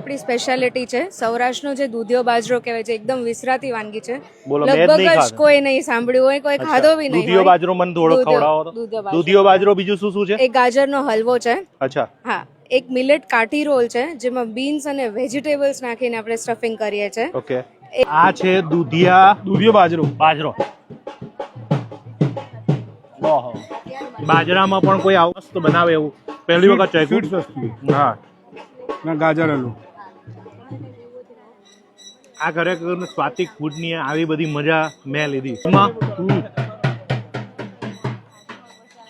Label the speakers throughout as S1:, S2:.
S1: આપણી સ્પેશિયાલિટી છે. સૌરાષ્ટ્રનો જે દૂધિયો બાજરો કહેવાય છે એકદમ વિસરાતી વાનગી છે. લગભગ જ
S2: ખાધો.
S1: કોઈ નહીં સાંભળ્યું હોય કોઈ ખાધો બી નહીં
S2: દૂધિયો બાજરો મને થોડો ખવડાવો
S1: દૂધિયો બાજરો.
S2: બીજું શું શું છે?
S1: એ ગાજરનો હલવો છે.
S2: અચ્છા.
S1: હા એક મિલેટ કાઠી રોલ છે જેમાં બીન્સ અને વેજીટેબલ્સ નાખીને આપણે સ્ટફિંગ કરીએ છીએ.
S2: ઓકે. આ છે દૂધિયા
S3: દૂધિયો બાજરો.
S2: બાજરો. ઓહો. બાજરામાં પણ કોઈ આવું મસ્ત બનાવે એવું? પહેલી વખત ચાખ્યું?
S3: સસ્તી.
S2: હા.
S3: ના ગાજર હલવો
S2: આ ખરેખર સ્વાતિક ફૂડની આવી બધી મજા મેં લીધી. એમાં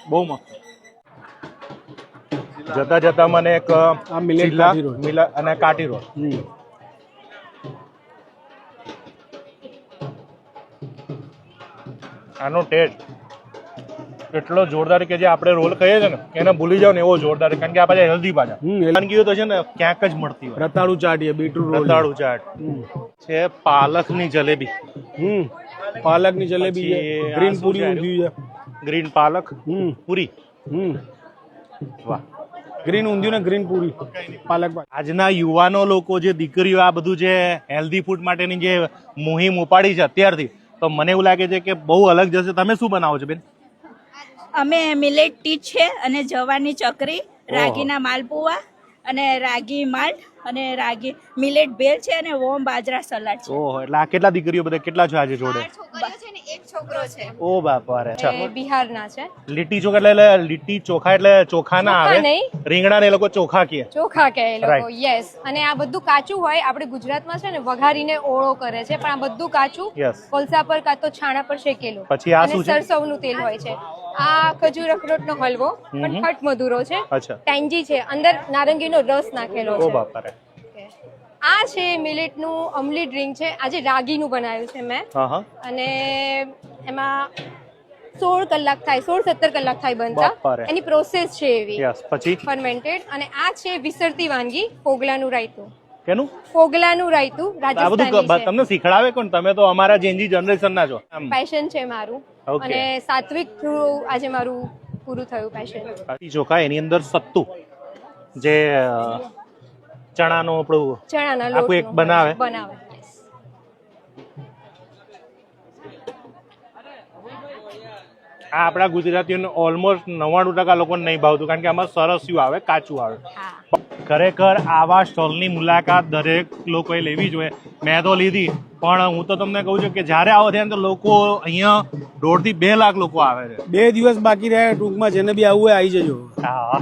S2: બહુ મસ્ત. જતા જતા મને એક મિલા- અને કાટી રોલ આનો ટેસ્ટ એટલો જોરદાર કે જે આપણે રોલ કહીએ છે ને એને ભૂલી જાવ ને એવો જોરદાર કારણ કે આ પાછા હેલ્ધી પાછા. વાનગીઓ તો છે ને ક્યાંક જ મળતી હોય.
S3: રતાળુ ચાટ બીટરૂટ રોલ
S2: રતાળુ ચાટ. છે પાલકની જલેબી.
S3: હમ પાલકની જલેબી છે.
S2: પછી આ
S3: ગ્રીન પૂરી ઊંધિયું છે.
S2: ગ્રીન પાલક
S3: હમ.
S2: પૂરી.
S3: હમ.
S2: વાહ.
S3: ગ્રીન ઊંધિયું ને ગ્રીન પૂરી. પાલક
S2: આજના યુવાનો લોકો જે દીકરીઓ આ બધું જે હેલ્ધી ફૂડ માટેની જે મુહિમ ઉપાડી છે અત્યારથી તો મને એવું લાગે છે કે બહુ અલગ જશે. તમે શું બનાવો છો બેન?
S4: અમે મિલેટ ટી છે અને જવાની ચકરી રાગીના માલપુવા અને રાગી માલ્ટ અને રાગી મિલેટ ભેલ છે અને વોમ બાજરા સલાડ છે.
S2: ઓહો એટલે આ કેટલા દીકરીઓ બધા કેટલા છો આજે જોડે?
S1: છોકરો છે.
S2: ઓ બાપા રે.
S1: એ બિહારના છે.
S2: લીટી ચોખા એટલે લીટી ચોખા એટલે ચોખા ના
S1: ચોખા
S2: આવે.
S1: નહીં.
S2: રીંગણા ને એ લોકો ચોખા કહે.
S1: ચોખા કે એ લોકો
S2: Right.
S1: યસ અને આ બધું કાચું હોય આપણે ગુજરાતમાં છે ને વઘારીને ઓળો કરે છે પણ આ બધું કાચું
S2: યસ
S1: કોલસા પર કાં તો છાણા પર શેકેલું.
S2: પછી આ
S1: અને
S2: શું છે?
S1: સરસવનું તેલ હોય છે. આ ખજૂર અખરોટનો હલવો પણ ખટ મધુરો છે.
S2: અચ્છા.
S1: ટેન્જી છે. અંદર નારંગીનો રસ નાખેલો
S2: ઓ
S1: છે.
S2: બાપા રે.
S1: આ છે મિલેટનું અમલી ડ્રિંક છે. આજે રાગીનું બનાવ્યું છે મેં. અને એમાં સોળ કલાક થાય સોળ સત્તર કલાક થાય બનતા. એની પ્રોસેસ છે એવી.
S2: પછી?
S1: ફર્મેન્ટેડ અને આ છે વિસરતી વાનગી ફોગલાનું રાયતું.
S2: કેનું?
S1: ફોગલાનું રાયતું રાજસ્થાની
S2: તમને શીખડાવે કોણ? તમે તો અમારા જેનજી જનરેશન ના છો.
S1: પેશન છે મારું. અને સાત્વિક થ્રુ આજે મારું પૂરું થયું પેશન
S2: ચોખા એની અંદર સત્તુ. જે ચણાનું આપણું
S1: ચણાના
S2: આખું એક બનાવે?
S1: બનાવે
S2: આ આપણા ગુજરાતીઓને ઓલમોસ્ટ નવ્વાણું ટકા લોકોને નહીં ભાવતું કારણ કે આમાં સરસ્યું આવે કાચું આવે. ખરેખર આવા સ્ટોલની મુલાકાત દરેક લોકોએ લેવી જોઈએ. મેં તો લીધી પણ હું તો તમને કહું છું કે જ્યારે આવો ત્યાં તો લોકો અહીંયા દોઢથી બે લાખ લોકો આવે છે.
S3: બે દિવસ બાકી રહ્યા ટૂંકમાં જેને બી આવવું હોય આવી જજો.
S2: હા.